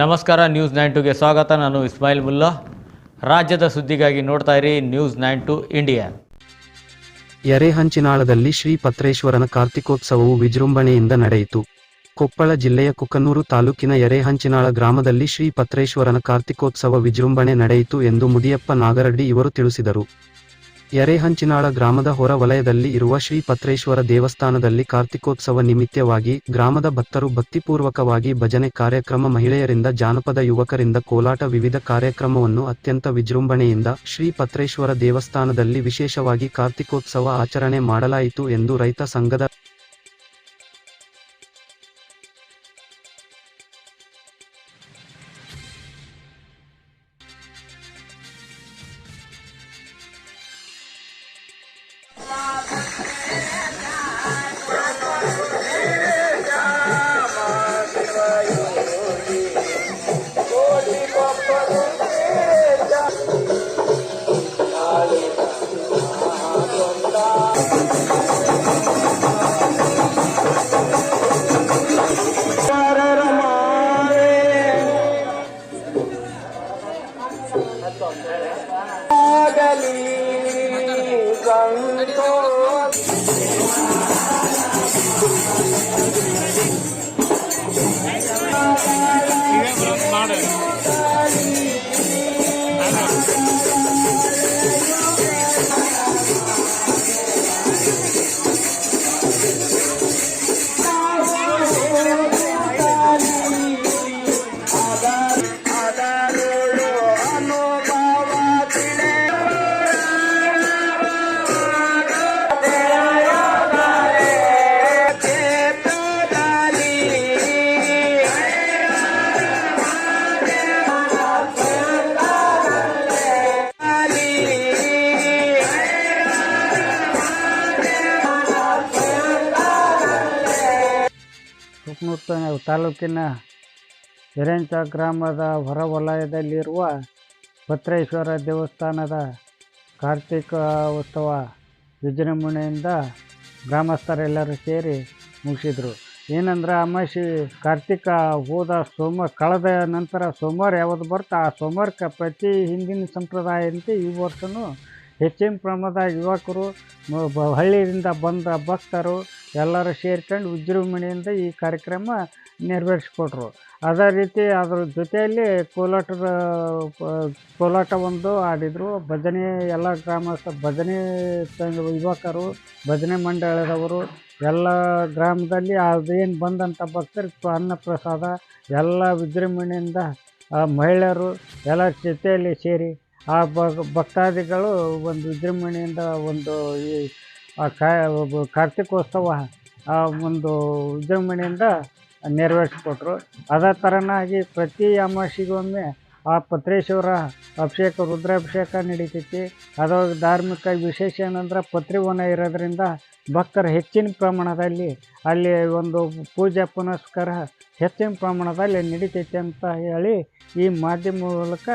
ನಮಸ್ಕಾರ news nine ಟುಗೆ ಸ್ವಾಗತ. ನಾನು ಇಸ್ಮಾಯಿಲ್ ಮುಲ್ಲಾ. ರಾಜ್ಯದ ಸುದ್ದಿಗಾಗಿ ನೋಡ್ತಾ ಇರಿ ನ್ಯೂಸ್ ನೈನ್ ಟು ಇಂಡಿಯಾ ಎರೆಹಂಚಿನಾಳದಲ್ಲಿ ಶ್ರೀ ಪತ್ರೇಶ್ವರನ ಕಾರ್ತಿಕೋತ್ಸವವು ವಿಜೃಂಭಣೆಯಿಂದ ನಡೆಯಿತು. ಕೊಪ್ಪಳ ಜಿಲ್ಲೆಯ ಕುಕನೂರು ತಾಲೂಕಿನ ಎರೆಹಂಚಿನಾಳ ಗ್ರಾಮದಲ್ಲಿ ಶ್ರೀ ಪತ್ರೇಶ್ವರನ ಕಾರ್ತಿಕೋತ್ಸವ ವಿಜೃಂಭಣೆ ನಡೆಯಿತು ಎಂದು ಮುದಿಯಪ್ಪ ನಾಗರಡ್ಡಿ ಇವರು ತಿಳಿಸಿದರು. ಎರೆಹಂಚಿನಾಳ ಗ್ರಾಮದ ಹೊರ ವಲಯದಲ್ಲಿ ಇರುವ ಶ್ರೀ ಪತ್ರೇಶ್ವರ ದೇವಸ್ಥಾನದಲ್ಲಿ ಕಾರ್ತಿಕೋತ್ಸವ ನಿಮಿತ್ತವಾಗಿ ಗ್ರಾಮದ ಭಕ್ತರು ಭಕ್ತಿಪೂರ್ವಕವಾಗಿ ಭಜನೆ ಕಾರ್ಯಕ್ರಮ ಮಹಿಳೆಯರಿಂದ, ಜಾನಪದ ಯುವಕರಿಂದ ಕೋಲಾಟ ವಿವಿಧ ಕಾರ್ಯಕ್ರಮವನ್ನು ಅತ್ಯಂತ ವಿಜೃಂಭಣೆಯಿಂದ ಶ್ರೀ ಪತ್ರೇಶ್ವರ ದೇವಸ್ಥಾನದಲ್ಲಿ ವಿಶೇಷವಾಗಿ ಕಾರ್ತಿಕೋತ್ಸವ ಆಚರಣೆ ಮಾಡಲಾಯಿತು ಎಂದು ರೈತ ಸಂಘದ ಸುತ್ತಮುತ್ತ ತಾಲೂಕಿನ ಹಿರೇಂಚ ಗ್ರಾಮದ ಹೊರವಲಯದಲ್ಲಿರುವ ಭದ್ರೇಶ್ವರ ದೇವಸ್ಥಾನದ ಕಾರ್ತಿಕ ಉತ್ಸವ ವಿಜೃಂಭಣೆಯಿಂದ ಗ್ರಾಮಸ್ಥರೆಲ್ಲರೂ ಸೇರಿ ಮುಗಿಸಿದರು. ಏನಂದ್ರೆ ಅಮಾಸಿ, ಕಾರ್ತಿಕ ಹೋದ ಸೋಮ, ಕಳೆದ ನಂತರ ಸೋಮವಾರ ಯಾವುದು ಬರ್ತಾ, ಆ ಸೋಮವಾರಕ್ಕೆ ಪ್ರತಿ ಹಿಂದಿನ ಸಂಪ್ರದಾಯದಂತೆ ಈ ವರ್ಷವೂ ಹೆಚ್ಚಿನ ಪ್ರಮಾಣದ ಯುವಕರು ಹಳ್ಳಿಯಿಂದ ಬಂದ ಭಕ್ತರು ಎಲ್ಲರೂ ಸೇರ್ಕೊಂಡು ವಿಜೃಂಭಣೆಯಿಂದ ಈ ಕಾರ್ಯಕ್ರಮ ನೆರವೇರಿಸ್ಕೊಟ್ರು. ಅದೇ ರೀತಿ ಅದ್ರ ಜೊತೆಯಲ್ಲಿ ಕೋಲಾಟದ ಕೋಲಾಟ ಒಂದು ಆಡಿದರು. ಭಜನೆ, ಎಲ್ಲ ಗ್ರಾಮಸ್ಥ, ಭಜನೆ ಯುವಕರು, ಭಜನೆ ಮಂಡಳದವರು, ಎಲ್ಲ ಗ್ರಾಮದಲ್ಲಿ ಅದೇನು ಬಂದಂಥ ಭಕ್ತರು ಅನ್ನ ಪ್ರಸಾದ ಎಲ್ಲ ವಿಜೃಂಭಣೆಯಿಂದ ಮಹಿಳೆಯರು, ಎಲ್ಲ ಜೊತೆಯಲ್ಲಿ ಸೇರಿ ಆ ಭಕ್- ಭಕ್ತಾದಿಗಳು ಒಂದು ವಿಜೃಂಭಣೆಯಿಂದ ಒಂದು ಈ, ಆ ಕಾರ್ತಿಕೋತ್ಸವ, ಆ ಒಂದು ವಿಜೃಂಭಣೆಯಿಂದ ನೆರವೇರಿಸ್ಕೊಟ್ರು. ಅದೇ ಥರನಾಗಿ ಪ್ರತಿ ಅಮಾವಾಸ್ಯೆಗೊಮ್ಮೆ ಆ ಪತ್ರೇಶ್ವರ ಅಭಿಷೇಕ, ರುದ್ರಾಭಿಷೇಕ ನಡೀತೈತಿ ಅದು ಧಾರ್ಮಿಕ ವಿಶೇಷ ಏನಂದ್ರೆ ಪತ್ರಿವನ ಇರೋದ್ರಿಂದ ಭಕ್ತರು ಹೆಚ್ಚಿನ ಪ್ರಮಾಣದಲ್ಲಿ ಅಲ್ಲಿ ಒಂದು ಪೂಜೆ ಪುನಸ್ಕಾರ ಹೆಚ್ಚಿನ ಪ್ರಮಾಣದಲ್ಲಿ ನಡೀತೈತೆ ಅಂತ ಹೇಳಿ ಈ ಮಾಧ್ಯಮ ಮೂಲಕ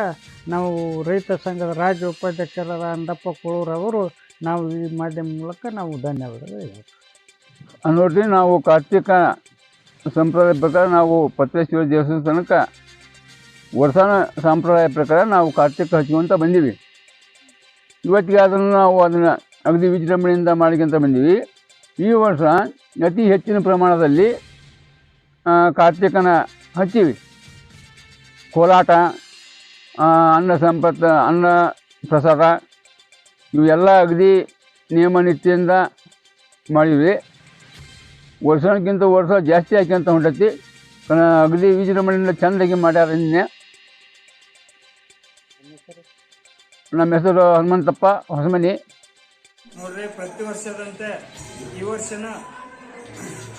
ನಾವು ರೈತ ಸಂಘದ ರಾಜ್ಯ ಉಪಾಧ್ಯಕ್ಷರಾದ ಅಂದಪ್ಪ ಕುಳೂರವರು ನಾವು ಈ ಮಾಧ್ಯಮ ಮೂಲಕ ನಾವು ಧನ್ಯವಾದಗಳು ಹೇಳ್ತೀವಿ. ನೋಡ್ರಿ, ನಾವು ಕಾರ್ತಿಕ ಸಂಪ್ರದಾಯ ಪ್ರಕಾರ ನಾವು ಪತ್ರೇಶ್ವರ ದೇವಸ್ಥಾನಕ್ಕೆ ವರ್ಷಾನ ಸಂಪ್ರದಾಯ ಪ್ರಕಾರ ನಾವು ಕಾರ್ತಿಕ ಹಚ್ಕೊಂತ ಬಂದೀವಿ. ಇವತ್ತಿಗೆ ಅದನ್ನು ನಾವು ಅದನ್ನು ಅಗದಿ ವಿಜೃಂಭಣೆಯಿಂದ ಮಾಡ್ಕೊಂತ ಬಂದೀವಿ. ಈ ವರ್ಷ ಅತಿ ಹೆಚ್ಚಿನ ಪ್ರಮಾಣದಲ್ಲಿ ಕಾರ್ತಿಕನ ಹಚ್ಚೀವಿ. ಕೋಲಾಟ ಅನ್ನ ಸಂಪತ್ತ, ಅನ್ನ ಪ್ರಸಾದ, ಇವೆಲ್ಲ ಅಗದಿ ನಿಯಮ ನಿತ್ಯದಿಂದ ಮಾಡಿದ್ವಿ. ವರ್ಷಕ್ಕಿಂತ ವರ್ಷ ಜಾಸ್ತಿ ಆಕ್ಯಂತ ಹೊಂಟೈತಿ. ಅಗದಿ ವಿಜೃಂಭಣೆಯಿಂದ ಚೆಂದಾಗಿ ಮಾಡ್ಯಾರ ನಿನ್ನೆ. ನಮ್ಮ ಹೆಸರು ಹನುಮಂತಪ್ಪ ಹೊಸಮನಿ. ನೋಡ್ರಿ, ಪ್ರತಿ ವರ್ಷದಂತೆ ಈ ವರ್ಷನ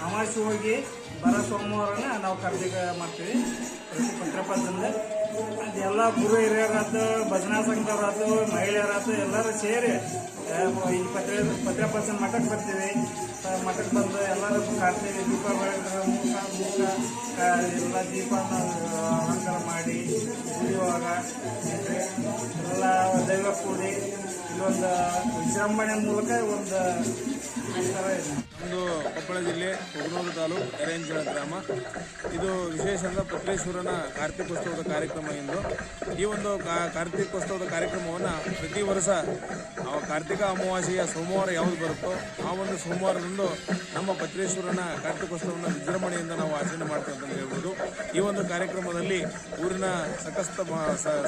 ಅಮಾವಾಸ್ಯೆ ಹೋಗಿ ಬರ ಸೋಮವಾರನ ನಾವು ಕಾರ್ತಿಕ ಮಾಡ್ತೀವಿ. ಪತ್ರಪದಿಂದ ಅದೆಲ್ಲ ಗುರು ಹಿರಿಯರಾತು ಭಜನಾ ಸಂಘದವರಾತು ಮಹಿಳೆಯರಾತು ಎಲ್ಲರೂ ಸೇರಿ ಈ ಪತ್ರ ಪತ್ರಪರ್ಸನ್ ಮಠಕ್ಕೆ ಬರ್ತೀವಿ. ಮಠಕ್ಕೆ ಬಂದು ಎಲ್ಲರೂ ಕಾಣ್ತೀವಿ ದೀಪ ಬೆಳಗ್ಗೆ ಎಲ್ಲ ದೀಪನ ಅಲಂಕಾರ ಮಾಡಿ ಕುಡಿಯುವಾಗ ಕೂಡಿ ಇಲ್ಲೊಂದು ವಿಜೃಂಭಣೆ ಮೂಲಕ ಒಂದು ಇದೆ. ಒಂದು ಕೊಪ್ಪಳ ಜಿಲ್ಲೆ, ಕುಗನೂರು ತಾಲೂಕು ಎರೆಂಜಲ ಗ್ರಾಮ. ಇದು ವಿಶೇಷ ಅಂದ್ರೆ ಪತ್ರೇಶ್ವರನ ಕಾರ್ತಿಕೋತ್ಸವದ ಕಾರ್ಯಕ್ರಮ ಎಂದು ಈ ಒಂದು ಕಾರ್ತಿಕೋತ್ಸವದ ಕಾರ್ಯಕ್ರಮವನ್ನು ಪ್ರತಿ ವರ್ಷ ಕಾರ್ತಿಕ ಅಮಾವಾಸ್ಯೆಯ ಸೋಮವಾರ ಯಾವುದು ಬರುತ್ತೋ ಆ ಒಂದು ಸೋಮವಾರದಂದು ನಮ್ಮ ಪತ್ರೇಶ್ವರನ ಕಾರ್ತಿಕೋತ್ಸವನ ವಿಜೃಂಭಣೆಯಿಂದ ನಾವು ಆಚರಣೆ ಮಾಡ್ತೇವೆ ಅಂತ ಹೇಳ್ಬೋದು. ಈ ಒಂದು ಕಾರ್ಯಕ್ರಮದಲ್ಲಿ ಊರಿನ ಸಕಸ್ತ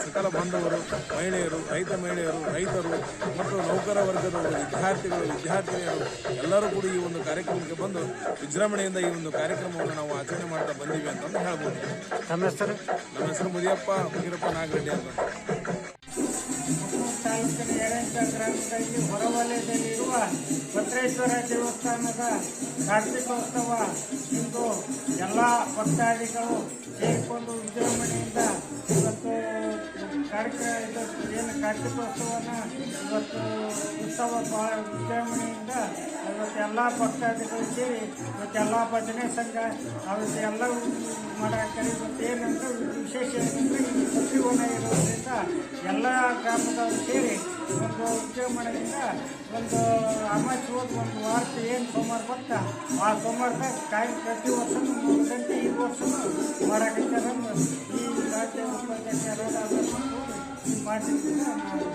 ಸಕಲ ಬಾಂಧವರು, ಮಹಿಳೆಯರು, ರೈತ ಮಹಿಳೆಯರು, ರೈತರು ಮತ್ತು ನೌಕರ ವರ್ಗದವರು ವಿದ್ಯಾರ್ಥಿಗಳು, ವಿದ್ಯಾರ್ಥಿನಿಯರು ಎಲ್ಲರೂ ಕೂಡ ಈ ಒಂದು ಕಾರ್ಯಕ್ರಮಕ್ಕೆ ಬಂದು ವಿಜೃಂಭಣೆಯಿಂದ ಈ ಒಂದು ಕಾರ್ಯಕ್ರಮವನ್ನು ನಾವು ಆಚರಣೆ ಮಾಡ್ತಾ ಬಂದೀವಿ ಅಂತಂದು ಹೇಳ್ಬೋದು. ನಮ್ಮ ಹೆಸರು? ನಮ್ಮ ಹೆಸರು ಮುದಿಯಪ್ಪ ಮುಗಿರಪ್ಪ ನಾಗರೆಡ್ಡಿ ಅಂತ. ಗ್ರಾಮದಲ್ಲಿ ಹೊರವಲಯದಲ್ಲಿರುವ ಭದ್ರೇಶ್ವರ ದೇವಸ್ಥಾನದ ಕಾರ್ತಿಕೋತ್ಸವ. ಇಂದು ಎಲ್ಲ ಭಕ್ತಾದಿಗಳು ಸೇರಿಕೊಂಡು ವಿಜೃಂಭಣೆಯಿಂದ ಇವತ್ತು ಕಾರ್ಯಕ್ರಮ ಏನು ಕಾರ್ತಿಕೋತ್ಸವನ ಇವತ್ತು ಉತ್ಸವ ಭಾಳ ವಿಜೃಂಭಣೆಯಿಂದ ಇವತ್ತೆಲ್ಲ ಭಕ್ತಾದಿಗಳು ಸೇರಿ ಇವತ್ತೆಲ್ಲ ಭಜನೆ ಸಂಘ ಅವತ್ತು ಎಲ್ಲ ಮಾಡಾಕ್ತಾರೆ ಇವತ್ತು ಏನಂದ್ರೆ ವಿಶೇಷ ಏನಂದರೆ ಪತ್ರಿವನ ಇರೋದ್ರಿಂದ ಎಲ್ಲ ಗ್ರಾಮದವರು ಸೇರಿ ಒಂದು ಉದ್ಯೋಗ ಮಾಡೋದ್ರಿಂದ ಒಂದು ಅಮಾಚ್ ಹೋಗಿ ಒಂದು ವಾರಕ್ಕೆ ಏನು ಸೋಮವಾರ ಬರ್ತಾ ಆ ಸೋಮವಾರದಾಗ ಕಾಯಿ ಪ್ರತಿ ವರ್ಷ ಮೂರು ಗಂಟೆ ಈ ವರ್ಷನೂ ಮಾಡಕತ್ತಾರ ಈ ರಾಜ್ಯ ಉಪಾಧ್ಯಕ್ಷ ಮಾಡಿದ್ರಿಂದ ನಾವು